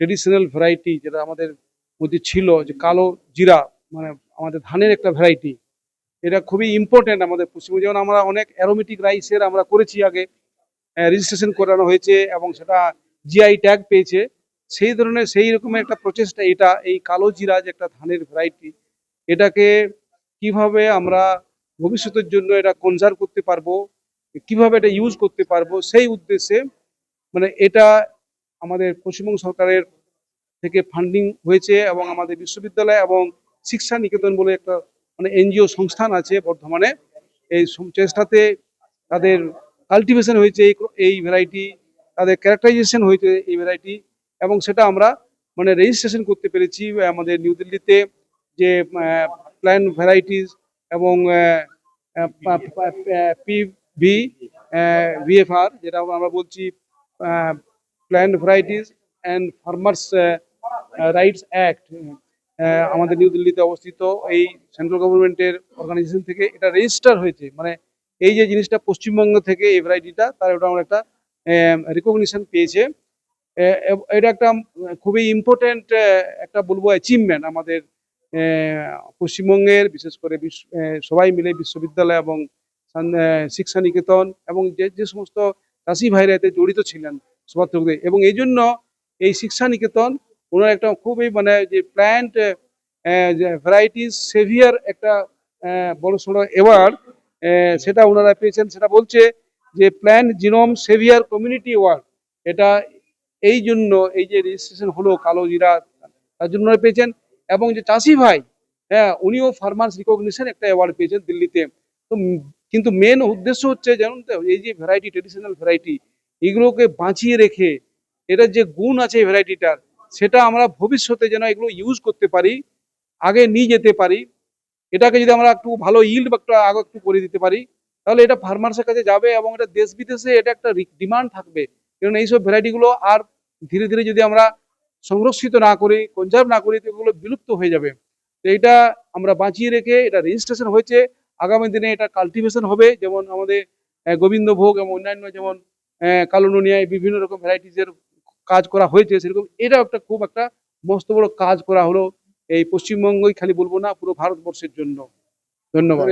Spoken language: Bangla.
ট্রেডিশনাল ভ্যারাইটি যেটা আমাদের মধ্যে ছিল যে কালো জিরা মানে আমাদের ধানের একটা ভ্যারাইটি এটা খুবই ইম্পর্টেন্ট আমাদের পশ্চিমবঙ্গে। যেমন আমরা অনেক অ্যারোমেটিক রাইসের আমরা করেছি আগে রেজিস্ট্রেশন করানো হয়েছে এবং সেটা জিআই ট্যাগ পেয়েছে। সেই ধরনের, সেই রকমের একটা প্রচেষ্টা এটা, এই কালো জিরা যে একটা ধানের ভ্যারাইটি এটাকে কীভাবে আমরা ভবিষ্যতের জন্য এটা কনজার্ভ করতে পারব, কীভাবে এটা ইউজ করতে পারব, সেই উদ্দেশ্যে মানে এটা আমাদের পশ্চিমবঙ্গ সরকারের থেকে ফান্ডিং হয়েছে এবং আমাদের বিশ্ববিদ্যালয় এবং শিক্ষা নিকেতন বলে একটা মানে এনজিও সংস্থান আছে বর্ধমানে। এই চেষ্টাতে তাদের কাল্টিভেশন হয়েছে এই ভ্যারাইটি তাদের ক্যারেক্টারাইজেশন হয়েছে এই ভ্যারাইটি এবং সেটা আমরা মানে রেজিস্ট্রেশন করতে পেরেছি আমাদের নিউ দিল্লিতে যে প্ল্যান ভ্যারাইটিস এবং পিভি ভিএফআর যেটা আমরা বলছি plant varieties and farmers rights act আমাদের নিউ দিল্লিতে অবস্থিত। এই সেন্ট্রাল গভর্নমেন্টের অর্গানাইজেশন থেকে এটা রেজিস্টার হয়েছে। মানে এই যে জিনিসটা পশ্চিমবঙ্গ থেকে এই ভ্যারাইটিটা তার ওটা আমরা একটা রিকগনিশন পেয়েছে। এটা একটা খুবই ইম্পর্টেন্ট একটা বলব অ্যাচিভমেন্ট আমাদের পশ্চিমবঙ্গের, বিশেষ করে সবাই মিলে বিশ্ববিদ্যালয় এবং শিক্ষা নিকেতন এবং যে যে সমস্ত চাষি ভাইরা এতে জড়িত ছিলেন সমার্থকদের এবং এই জন্য এই শিক্ষা নিকেতন ওনার একটা খুবই মানে যে প্ল্যান্ট ভ্যারাইটিস সেভিয়ার একটা বড় সড়ো অ্যাওয়ার্ড সেটা ওনারা পেয়েছেন। সেটা বলছে যে plant genome saviour community award এটা এই জন্য এই যে রেজিস্ট্রেশন হলো কালো জিরা, তার জন্য পেয়েছেন। এবং যে চাষি ভাই হ্যাঁ উনিও ফার্মার্স রিকগনিশন একটা অ্যাওয়ার্ড পেয়েছেন দিল্লিতে। তো কিন্তু মেন উদ্দেশ্য হচ্ছে যেমন এই যে ভ্যারাইটি ট্রেডিশনাল ভ্যারাইটি এগুলোকে বাঁচিয়ে রেখে এটার যে গুণ আছে ভ্যারাইটিটার, সেটা আমরা ভবিষ্যতে যেন এগুলো ইউজ করতে পারি, আগে নিয়ে যেতে পারি। এটাকে যদি আমরা একটু ভালো ইল্ড বা একটু আগে একটু করে দিতে পারি, তাহলে এটা ফার্মার্সের কাছে যাবে এবং এটা দেশ বিদেশে এটা একটা ডিমান্ড থাকবে। কারণ এইসব ভ্যারাইটিগুলো আর ধীরে ধীরে যদি আমরা সংরক্ষিত না করি কনজার্ভ না করি, তো এগুলো বিলুপ্ত হয়ে যাবে। তো এটা আমরা বাঁচিয়ে রেখে এটা রেজিস্ট্রেশন হয়েছে। আগামী দিনে এটা কাল্টিভেশন হবে, যেমন আমাদের গোবিন্দভোগ এবং অন্যান্য যেমন আহ, কালোনুনিয়ায় বিভিন্ন রকম ভ্যারাইটিজের কাজ করা হয়েছে সেরকম এটাও একটা খুব একটা মস্ত বড় কাজ করা হলো এই পশ্চিমবঙ্গই খালি বলব না পুরো ভারতবর্ষের জন্য। ধন্যবাদ।